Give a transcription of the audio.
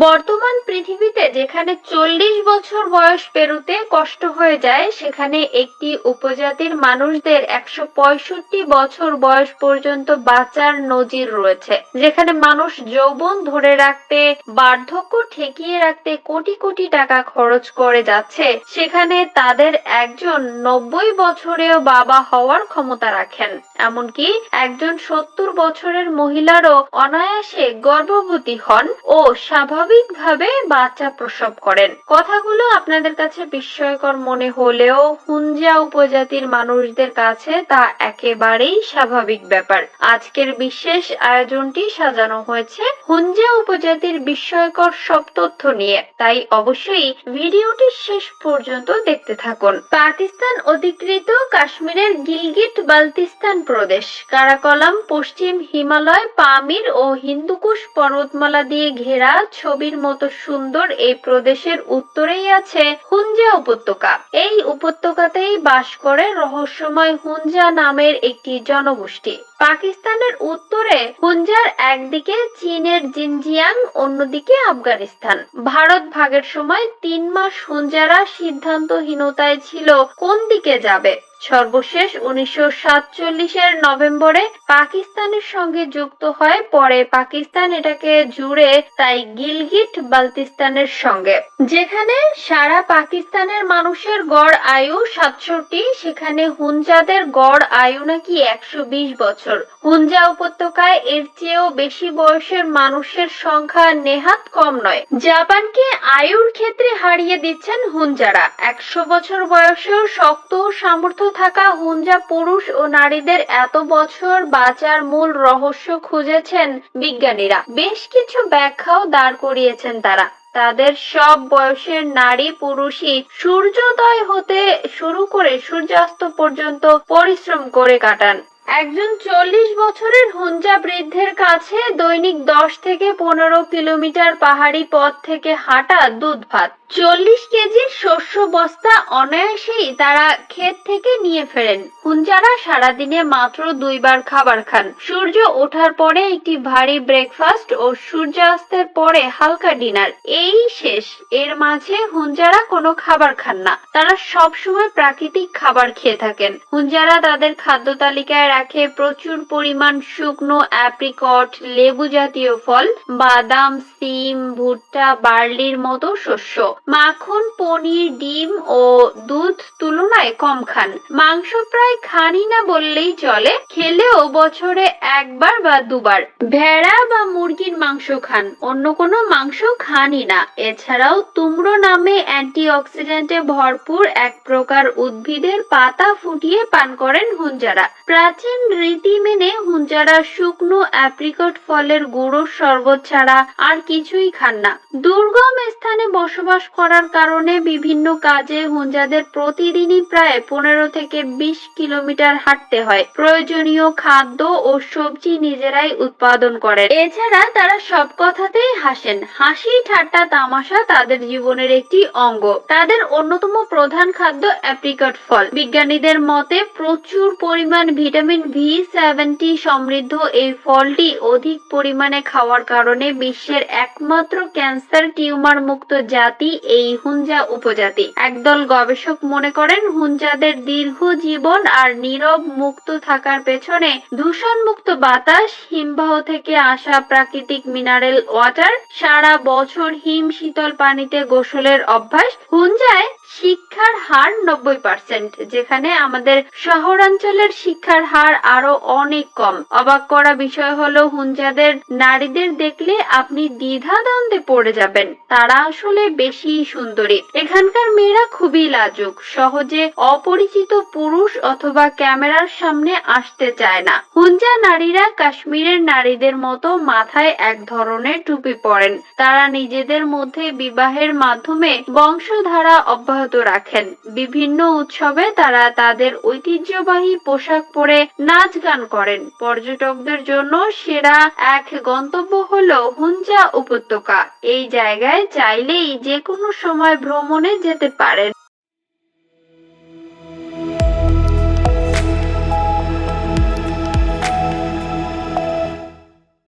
বর্তমান পৃথিবীতে যেখানে চল্লিশ বছর বয়স পেরুতে কষ্ট হয়ে যায়, সেখানে একটি উপজাতির মানুষদের একশো পঁয়ষট্টি বছর বয়স পর্যন্ত বাঁচার নজির রয়েছে, যেখানে মানুষ যৌবন ধরে রাখতে, বার্ধক্য ঠেকিয়ে রাখতে কোটি কোটি টাকা খরচ করে যাচ্ছে, সেখানে তাদের একজন নব্বই বছরেও বাবা হওয়ার ক্ষমতা রাখেন। এমনকি একজন সত্তর বছরের মহিলারও অনায়াসে গর্ভবতী হন ও স্বাভাবিকভাবে বাচ্চা প্রসব করেন। কথাগুলো আপনাদের কাছে বিস্ময়কর মনে হলেও হুঞ্জা উপজাতির মানুষদের কাছে তা একেবারেই স্বাভাবিক ব্যাপার। আজকের বিশেষ আয়োজনটি সাজানো হয়েছে হুঞ্জা উপজাতির বিস্ময়কর সব তথ্য নিয়ে। তাই অবশ্যই ভিডিওটি শেষ পর্যন্ত দেখতে থাকুন। পাকিস্তান অধিকৃত কাশ্মীরের গিলগিট, বালতিস্তান প্রদেশ কারাকলাম, পশ্চিম হিমালয়, পামির ও হিন্দুকুশ পর্বতমালা দিয়ে ঘেরা ছবির মতো সুন্দর এই প্রদেশের উত্তরেই আছে হুঞ্জা উপত্যকা। এই উপত্যকাতেই বাস করে রহস্যময় হুঞ্জা নামের একটি জনগোষ্ঠী। পাকিস্তানের উত্তরে হুঞ্জার একদিকে, চীনের জিনজিয়াং, অন্যদিকে আফগানিস্তান। ভারত ভাগের সময় তিন মাস হুঞ্জারা সিদ্ধান্তহীনতায় ছিল কোন দিকে যাবে? সর্বশেষ উনিশশো সাতচল্লিশের নভেম্বরে পাকিস্তানের সঙ্গে যুক্ত হয়, পরে পাকিস্তান এটাকে জুড়ে তাই গিলগিট বালতিস্তানের সঙ্গে। যেখানে সারা পাকিস্তানের মানুষের গড় আয়ু সাতষট্টি, সেখানে হুঞ্জাদের গড় আয়ু নাকি একশো বিশ বছর। হুঞ্জা উপত্যকায় এর চেয়েও বেশি বয়সের মানুষের সংখ্যা নেহাত কম নয়। জাপানকে আয়ুর ক্ষেত্রে হারিয়ে দিচ্ছেন হুঞ্জারা একশো বছর বয়সেও শক্ত সামর্থ্য থাকা হুঞ্জা পুরুষ ও নারীদের এত বছর বাঁচার মূল রহস্য খুঁজেছেন বিজ্ঞানীরা। বেশ কিছু ব্যাখ্যাও দাঁড় করিয়েছেন তারা। তাদের সব বয়সের নারী পুরুষই সূর্যোদয় হতে শুরু করে সূর্যাস্ত পর্যন্ত পরিশ্রম করে কাটান। একজন চল্লিশ বছরের হুঞ্জা বৃদ্ধের কাছে দৈনিক দশ থেকে পনেরো কিলোমিটার পাহাড়ি পথ থেকে হাঁটা দুধ ভাত। চল্লিশ কেজির শস্য বস্তা অনায়াসেই তারা ক্ষেত থেকে নিয়ে ফেরেন। হুঞ্জারা সারাদিনে মাত্র দুইবার খাবার খান। সূর্য ওঠার পরে একটি ভারী ব্রেকফাস্ট ও সূর্যাস্তের পরে হালকা ডিনার এই শেষ। এর মাঝে হুঞ্জারা কোনো খাবার খান না। তারা সব সময় প্রাকৃতিক খাবার খেয়ে থাকেন। হুঞ্জারা তাদের খাদ্য তালিকায় রাখে প্রচুর পরিমাণ শুকনো অ্যাপ্রিকট লেবু জাতীয় ফল, বাদাম, সিম, ভুট্টা, বার্লির মতো শস্য। মাখন, পনির, ডিম ও দুধ তুলনায় কম খান। মাংস প্রায় খানি না বললেই চলে। খেলেও বছরে একবার বা দুবার ভেড়া বা মুরগির মাংস খান। অন্য কোনো মাংস খানই না। এছাড়াও তুমড়ো নামে অ্যান্টিঅক্সিডেন্টে ভরপুর এক প্রকার উদ্ভিদের পাতা ফুটিয়ে পান করেন হুঞ্জারা। প্রাচীন রীতি মেনে হুঞ্জারা শুকনো অ্যাপ্রিকট ফলের গুঁড়োর শরবত ছাড়া আর কিছুই খান না। দুর্গম স্থানে বসবাস করার কারণে বিভিন্ন কাজে হুঞ্জাদের প্রতিদিনই প্রায় পনেরো থেকে বিশ কিলোমিটার হাঁটতে হয়। প্রয়োজনীয় খাদ্য ও সবজি নিজেরাই উৎপাদন করেন। এছাড়া তারা সব কথাতেই হাসেন। হাসি, ঠাট্টা, তামাশা তাদের জীবনের একটি অঙ্গ। তাদের অন্যতম প্রধান খাদ্য অ্যাপ্রিকট ফল। বিজ্ঞানীদের মতে, প্রচুর পরিমাণ ভিটামিন ভি সেভেন্টি সমৃদ্ধ এই ফলটি অধিক পরিমাণে খাওয়ার কারণে বিশ্বের একমাত্র ক্যান্সার টিউমার মুক্ত জাতি এই হুঞ্জা উপজাতি। একদল গবেষক মনে করেন হুঞ্জাদের দীর্ঘ জীবন আর নীরব মুক্ত থাকার পেছনে দূষণ মুক্ত বাতাস, হিমবাহ থেকে আসা প্রাকৃতিক মিনারেল ওয়াটার, সারা বছর হিম শীতল পানিতে গোসলের অভ্যাস। হুঞ্জায় শিক্ষার হার নব্বই পার্সেন্ট যেখানে আমাদের শহরাঞ্চলের শিক্ষার হার আরও অনেক কম। অবাক করা বিষয় হলো হুঞ্জাদের নারীদের দেখলে আপনি দ্বিধা দ্বন্দ্বে পড়ে যাবেন। তারা আসলে বেশি সুন্দরী। এখানকার মেয়েরা খুবই লাজুক। সহজে অপরিচিত পুরুষ অথবা ক্যামেরার সামনে আসতে চায় না। হুঞ্জা নারীরা কাশ্মীরের নারীদের মতো মাথায় এক ধরনের টুপি পরেন। তারা নিজেদের মধ্যে বিবাহের মাধ্যমে বংশধারা অব্যাহত রাখেন। বিভিন্ন উৎসবে তারা তাদের ঐতিহ্যবাহী পোশাক পরে নাচ গান করেন। পর্যটকদের জন্য সেরা এক গন্তব্য হল হুঞ্জা উপত্যকা। এই জায়গায় চাইলেই যে কোনো সময় ভ্রমণে যেতে পারেন।